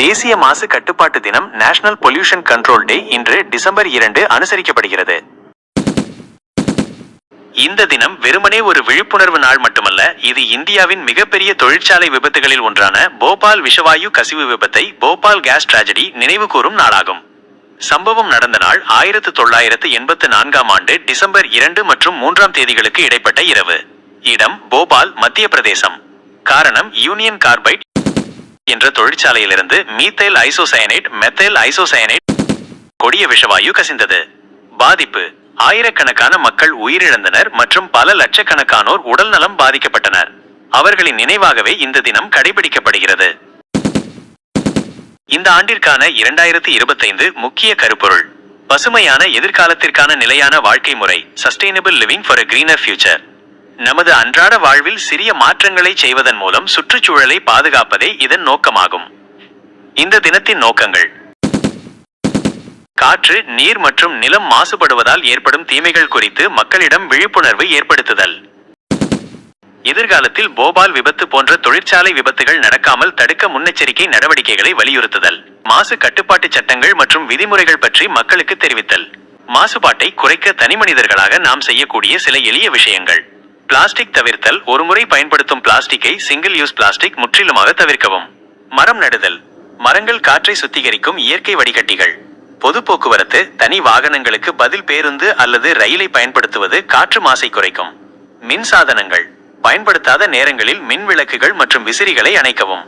தேசிய மாசு கட்டுப்பாட்டு தினம் நேஷனல் பொல்யூஷன் கண்ட்ரோல் டே இன்று டிசம்பர் இரண்டு அனுசரிக்கப்படுகிறது. இந்த தினம் வெறுமனே ஒரு விழிப்புணர்வு நாள் மட்டுமல்ல இது இந்தியாவின் மிகப்பெரிய தொழிற்சாலை விபத்துகளில் ஒன்றான போபால் விஷவாயு கசிவு விபத்தை போபால் கேஸ் டிராஜடி நினைவு கூறும் நாளாகும். சம்பவம் நடந்த நாள் ஆயிரத்து தொள்ளாயிரத்து எண்பத்து நான்காம் ஆண்டு டிசம்பர் இரண்டு மற்றும் மூன்றாம் தேதிகளுக்கு இடைப்பட்ட இரவு. இடம் போபால் மத்திய பிரதேசம். காரணம் யூனியன் கார்பைட் என்ற தொழிற்சாலையிலிருந்து மீத்தைல் ஐசோசயனைட் மெத்தைல் ஐசோசயனைட் கொடிய விஷவாயு கசிந்தது. பாதிப்பு. ஆயிரக்கணக்கான மக்கள் உயிரிழந்தனர் மற்றும் பல லட்சக்கணக்கானோர் உடல்நலம் பாதிக்கப்பட்டனர். அவர்களின் நினைவாகவே இந்த தினம் கடைபிடிக்கப்படுகிறது. இந்த ஆண்டிற்கான இரண்டாயிரத்தி இருபத்தைந்து முக்கிய கருப்பொருள். பசுமையான எதிர்காலத்திற்கான நிலையான வாழ்க்கை முறை. Sustainable living for a greener future நமது அன்றாட வாழ்வில் சிறிய மாற்றங்களை செய்வதன் மூலம் சுற்றுச்சூழலை பாதுகாப்பதே இதன் நோக்கமாகும். இந்த தினத்தின் நோக்கங்கள். காற்று நீர் மற்றும் நிலம் மாசுபடுவதால் ஏற்படும் தீமைகள் குறித்து மக்களிடம் விழிப்புணர்வு ஏற்படுத்துதல். எதிர்காலத்தில் போபால் விபத்து போன்ற தொழிற்சாலை விபத்துகள் நடக்காமல் தடுக்க முன்னெச்சரிக்கை நடவடிக்கைகளை வலியுறுத்துதல். மாசு கட்டுப்பாட்டு சட்டங்கள் மற்றும் விதிமுறைகள் பற்றி மக்களுக்கு தெரிவித்தல். மாசுபாட்டை குறைக்க தனிமனிதர்களாக நாம் செய்யக்கூடிய சில எளிய விஷயங்கள். பிளாஸ்டிக் தவிர்த்தல் ஒருமுறை பயன்படுத்தும் பிளாஸ்டிக்கை சிங்கிள் யூஸ் பிளாஸ்டிக் முற்றிலுமாக தவிர்க்கவும். மரம் நடுதல். மரங்கள் காற்றை சுத்திகரிக்கும் இயற்கை வடிகட்டிகள். பொது போக்குவரத்து தனி வாகனங்களுக்கு பதில் பேருந்து அல்லது ரயிலை பயன்படுத்துவது காற்று மாசை குறைக்கும். மின் சாதனங்கள் பயன்படுத்தாத நேரங்களில் மின் விளக்குகள் மற்றும் விசிறிகளை அணைக்கவும்.